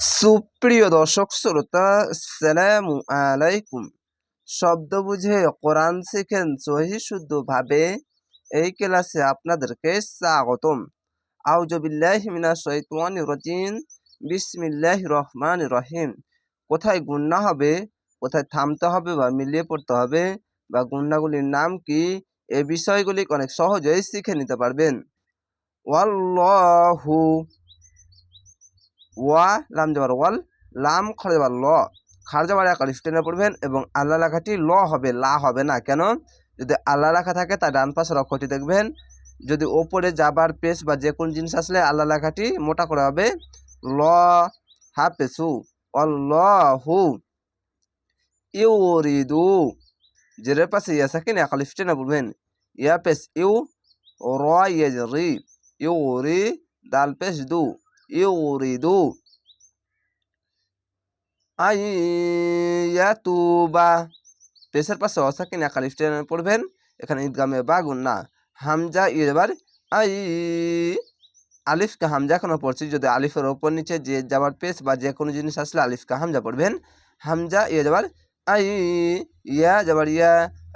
সুপ্রিয় দর্শক, শ্রোতা সালামু আলাইকুম। শব্দ বুঝে কোরআন শিখেন সহি শুদ্ধভাবে এই ক্লাসে আপনাদেরকে স্বাগতম। আউজবিল্লাহ মিনা শৈতান রজিম। বিসমিল্লাহ রহমান রহিম। কোথায় গুন্না হবে, কোথায় থামতে হবে বা মিলিয়ে পড়তে হবে বা গুন্নাগুলির নাম কি এই বিষয়গুলি অনেক সহজেই শিখে নিতে পারবেন। ওয়াল্লাহু ওয়া, লাম যাবার ওয়াল, লাম খড় যাবার ল। খার যাবার এক আলিফ টেনে পড়বেন এবং আল্লাহ লেখাটি ল হবে, লা হবে না। কেন? যদি আল্লাহ লেখা থাকে তার ডান পাশের অক্ষরটি দেখবেন। যদি ওপরে যাবার পেস বা যে কোনো জিনিস আসলে আল্লাহ লেখাটি মোটা করে হবে, ল হা পেসু অল্লাহু ইউরিদু জেরের পাশে ইয়া সাকিন, এক আলিফ টেনে পড়বেন। ইয়া পেস ইউ র ইয়ে রি ইউ রি দাল পেস দু, ইউরিদু। আইয়াতুবা পেশের পাশে অসাকিন একাল স্টেনে পড়বেন। এখানে ঈদগামে বাগুন না। হামজা এবার আই আলিফকে হামজা কেন পড়ছি। যদি আলিফের ওপর নিচে যে যাবার পেস বা যে কোনো জিনিস আসলে আলিফকে হামজা পড়বেন। হামজা ইয়ে যাবার আই ইয়া যাবার ইয়া,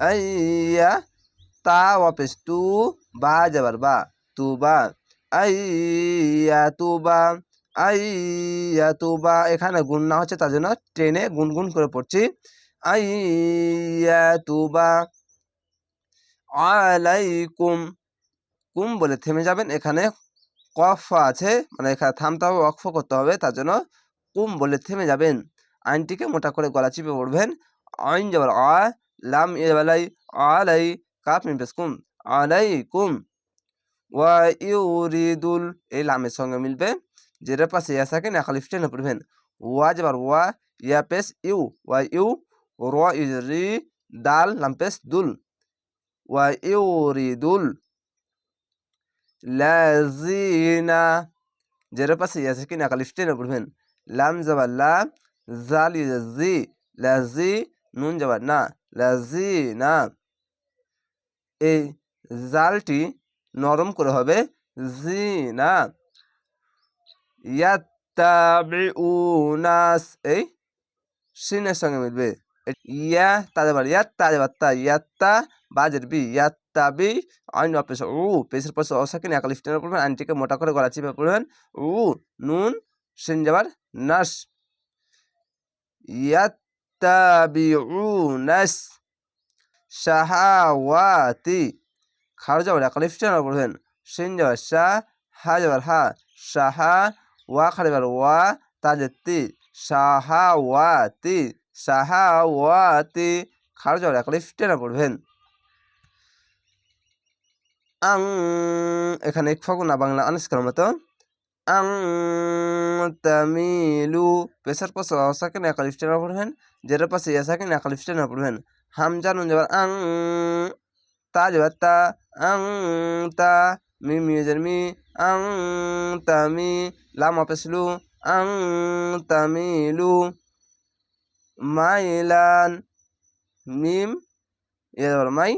আই ইয়া, তা ওয়াপেস তু বা যাবার বা। তু বা আই ইয়া তু বা আইয়াতুবা এখানে গুণ না হচ্ছে, তার জন্য ট্রেনে গুনগুন করে পড়ছি। আইয়াতুবা আলাইকুম। কুম বলে থেমে যাবেন, এখানে কফ আছে মানে এখানে থামতে হবে অক্ষ করতে হবে, তার জন্য কুম বলে থেমে যাবেন। আইনটিকে মোটা করে গলা চিপে পড়বেন। আইন যাবার আ, লাম ইবালাই আলাই, কাপ মিমপেস কুম। আলাই আলাইকুম। ওয়া ইউরিদুল, এই লামের সঙ্গে মিলবে। যেটার পাশে ইয়া না খালি টেনে পড়বেন ওয়া যাবার ওয়া, ইয়া পেস ইউ, ওয়া ইউ, র রি, দাল, লাম পেস, দুল। ওয়া ইউ রি, দুল। লাজিনা যেটার পাশে ইয়া না খালি টেনে পড়বেন লাম যাবার লা, জাল জি লাজি নুন যাবার না লাজি না। এই জালটি নরম করে হবে জি না। ইয়াত্তাবিউনাস এই সিনের সঙ্গে মিলবে ইয়া তাদের ইয়াত্তা যাবার তা ইয়াত্তা বাজের বি ইয়াত্তাবি আইন অপেশ উ পেশের পাশে অসাকিন একাল স্টেনের পড়বেন আইনটিকে মোটা করে গলা চিপে পড়বেন উ নুন সিন যাবার নাস ইয়াত্তাবিউনাস শাহাওয়াতি খার যাবার একাল স্টেনের পড়বেন সিন যাবার শাহ হা যাবার হা শাহা ওয়া খালিবার ওয়া তাজেতি সাহাওয়াতি সাহাওয়াতি খার জল এক লিফ টেনে পড়বেন আং এখানে ফাগুনা বাংলা আনুষ্কার মতো আং তামিলু পেশার পাশে অসাকে এক লিফ টেনে পড়বেন যেটার পাশে এসাকে এক লিফ টেনে পড়বেন হামজা নুন যাবার আং তা যাবার তা আং তা মি মিউজের মি আং তামি লাম অপেসলু আং তামিলু মাইলান মিম এ যাবার মাই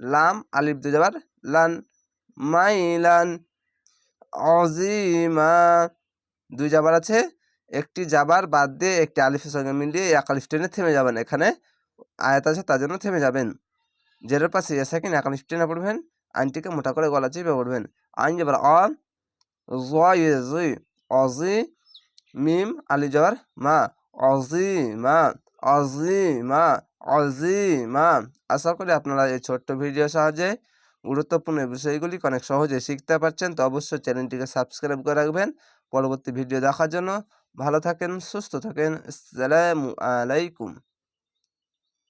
লাম আলিফ দু যাবার লান মাইলান অজিমা দুই যাবার আছে, একটি যাবার বাদ দিয়ে একটি আলিফের সঙ্গে মিলিয়ে এক আলিফ টেনে থেমে যাবেন এখানে। আয়াত আছে তার জন্য থেমে যাবেন। জেরের পাশে এসাকিন এক আলিফ টেনে পড়বেন। আইনটিকে মোটা করে গলা চেপে পড়বেন আইন যাবার অ জয় অজি মিম, আলি যাবার মা অজি মা অজি মা অজি মা। আশা করি আপনারা এই ছোট্ট ভিডিও সাহায্যে গুরুত্বপূর্ণ বিষয়গুলি অনেক সহজে শিখতে পারছেন। তো অবশ্যই চ্যানেলটিকে সাবস্ক্রাইব করে রাখবেন। পরবর্তী ভিডিও দেখার জন্য ভালো থাকেন, সুস্থ থাকেন। আসসালামু আলাইকুম।